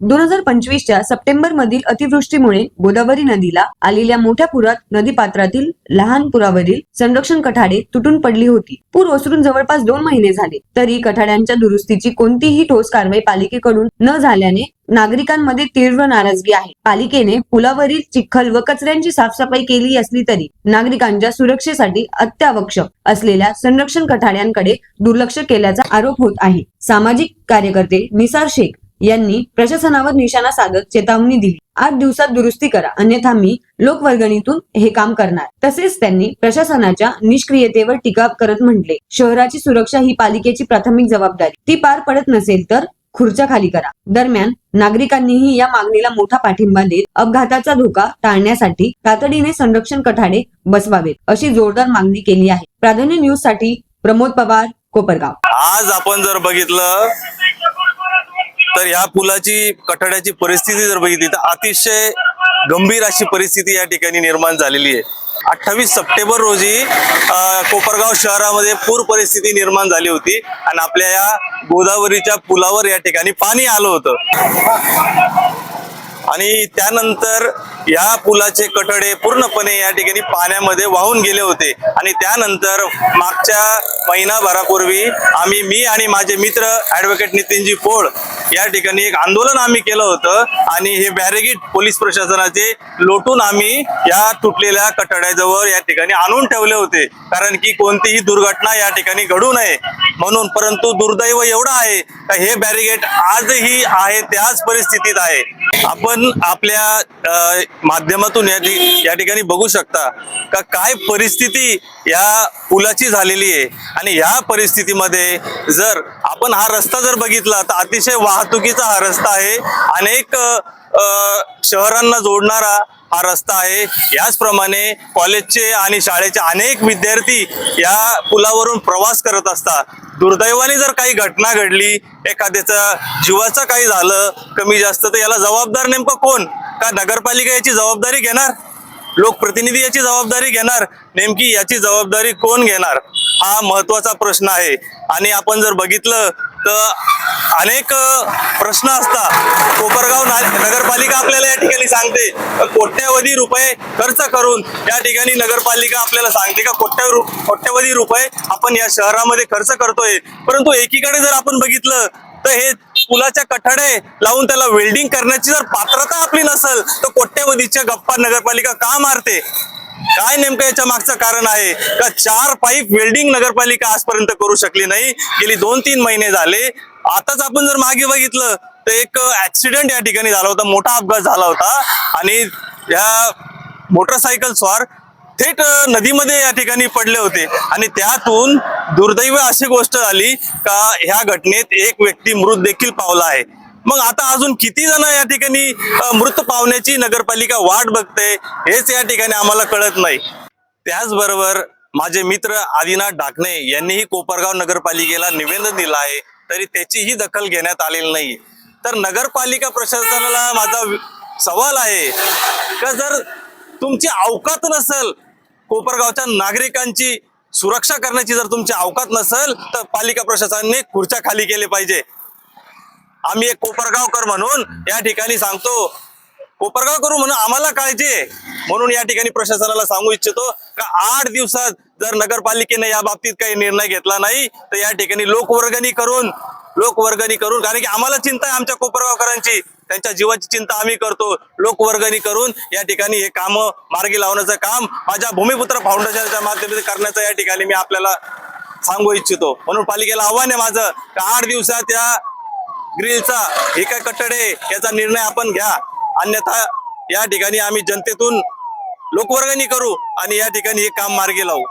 दोन हजार पंचवीसच्या सप्टेंबर मधील अतिवृष्टीमुळे गोदावरी नदीला आलेल्या मोठ्या पुरात नदीपात्रातील लहान पुरावरील संरक्षण कठाडे तुटून पडली होती. पूर ओसरून जवळपास दोन महिने झाले. तरी कठाड्यांच्या दुरुस्तीची कोणतीही ठोस कारवाई पालिकेकडून न झाल्याने नागरिकांमध्ये तीव्र नाराजगी आहे. पालिकेने पुलावरील चिखल व कचऱ्यांची साफसफाई केली असली तरी नागरिकांच्या सुरक्षेसाठी अत्यावश्यक असलेल्या संरक्षण कठाड्यांकडे दुर्लक्ष केल्याचा आरोप होत आहे. सामाजिक कार्यकर्ते निसार शेख यांनी प्रशासनावर निशाणा साधत चेतावणी दिली. आठ दिवसात दुरुस्ती करा अन्यथा मी लोकवर्गणीतून हे काम करणार. तसेच त्यांनी प्रशासनाच्या निष्क्रियतेवर टीका करत म्हटले शहराची सुरक्षा ही पालिकेची प्राथमिक जबाबदारी. ती पार पडत नसेल तर खुर्च्या खाली करा. दरम्यान नागरिकांनीही या मागणीला मोठा पाठिंबा देत अपघाताचा धोका टाळण्यासाठी तातडीने संरक्षण कठाडे बसवावेत अशी जोरदार मागणी केली आहे. प्राधान्य न्यूजसाठी प्रमोद पवार कोपरगाव. आज आपण जर बघितलं तर ह्या पुलाची कठड्याची परिस्थिती जर बघितली तर अतिशय गंभीर अशी परिस्थिती या ठिकाणी निर्माण झालेली आहे. अठ्ठावीस सप्टेंबर रोजी कोपरगाव शहरामध्ये पूर परिस्थिती निर्माण झाली होती आणि आपल्या या गोदावरीच्या पुलावर या ठिकाणी पाणी आलं होतं. आणि त्यानंतर या पुलाचे कठडे पूर्णपणे या ठिकाणी पाण्यामध्ये वाहून गेले होते. आणि त्यानंतर मागच्या महिनाभरापूर्वी आम्ही मी आणि माझे मित्र ऍडव्होकेट नितीनजी पोळ या ठिकाणी एक आंदोलन आम्ही केलं होतं आणि हे बॅरिगेट पोलीस प्रशासनाचे लोटून आम्ही या तुटलेल्या कठड्याजवळ या ठिकाणी आणून ठेवले होते. कारण की कोणतीही दुर्घटना या ठिकाणी घडू नये म्हणून परंतु दुर्दैव एवढं आहे का हे बॅरिगेट आजही आहे त्याच परिस्थितीत आहे. आपण आपल्या माध्यमातून या या ठिकाणी बघू शकता का काय परिस्थिती या पुलाची झालेली आहे. आणि या परिस्थितीमध्ये जर आपण हा रस्ता जर बघितला तर अतिशय वाहतुकीचा हा रस्ता आहे. अनेक शहरांना जोडणारा हा रस्ता आहे. याचप्रमाणे कॉलेजचे आणि शाळेचे अनेक विद्यार्थी या पुलावरून प्रवास करत असतात. दुर्दैवाने जर काही घटना घडली एखाद्याचा जीवाचं काही झालं कमी जास्त तर याला जबाबदार नेमकं कोण? का नगरपालिका याची जबाबदारी घेणार? लोकप्रतिनिधी याची जबाबदारी घेणार नेमकी याची जबाबदारी कोण घेणार? हा महत्त्वाचा प्रश्न आहे. आणि आपण जर बघितलं तर अनेक प्रश्न असतात. कोपरगाव ना- नगरपालिका आपल्याला या ठिकाणी सांगते. कोट्यावधी रुपये खर्च करून या ठिकाणी नगरपालिका आपल्याला सांगते का कोट्या कोट्यावधी रुपये आपण या शहरामध्ये खर्च करतोय. परंतु एकीकडे जर आपण बघितलं तर हे पुलाच्या कठडे लावून त्याला वेल्डिंग करण्याची जर पात्रता आपली नसेल तर कोट्यवधीच्या गप्पा नगरपालिका का मारते? काय नेमकं याच्या मागचं कारण आहे? का चार पाईप वेल्डिंग नगरपालिका आजपर्यंत करू शकली नाही? गेली दोन तीन महिने झाले. आताच आपण जर मागे बघितलं तर एक ऍक्सिडेंट या ठिकाणी झाला होता मोठा अपघात झाला होता. आणि या मोटरसायकल स्वार थेट नदीमध्ये या ठिकाणी पडले होते. आणि त्यातून दुर्दैव अशी गोष्ट झाली का ह्या घटनेत एक व्यक्ती मृत देखील पावला आहे. मग आता अजून किती जण या ठिकाणी मृत पावण्याची नगरपालिका वाट बघते हेच या ठिकाणी आम्हाला कळत नाही. त्याचबरोबर माझे मित्र आदिनाथ ढाकणे यांनीही कोपरगाव नगरपालिकेला निवेदन दिलं आहे तरी त्याचीही दखल घेण्यात आलेली नाही. तर नगरपालिका प्रशासनाला माझा सवाल आहे का जर तुमची अवकात नसेल कोपरगावच्या नागरिकांची सुरक्षा करण्याची जर तुमची अवकात नसेल तर पालिका प्रशासनाने खुर्च्या खाली केले पाहिजे. आम्ही एक कोपरगावकर म्हणून या ठिकाणी सांगतो कोपरगाव करू म्हणून आम्हाला काळजी म्हणून या ठिकाणी प्रशासनाला सांगू इच्छितो का आठ दिवसात जर नगरपालिकेने या बाबतीत काही निर्णय घेतला नाही तर या ठिकाणी लोकवर्गणी करून लोकवर्गणी करून कारण की आम्हाला चिंता आहे आमच्या कोपरगावकरांची. त्यांच्या जीवाची चिंता आम्ही करतो. लोकवर्गणी करून या ठिकाणी हे काम मार्गी लावण्याचं काम माझ्या भूमिपुत्र फाउंडेशनच्या माध्यमातून करण्याचं या ठिकाणी मी आपल्याला सांगू इच्छितो. म्हणून पालिकेला आव्हान आहे माझं का आठ दिवसात या ग्रिलचा हे काय कट्टडे याचा निर्णय आपण घ्या. अन्यथा या ठिकाणी आम्ही जनतेतून लोकवर्गणी करू आणि या ठिकाणी हे काम मार्गी लावू.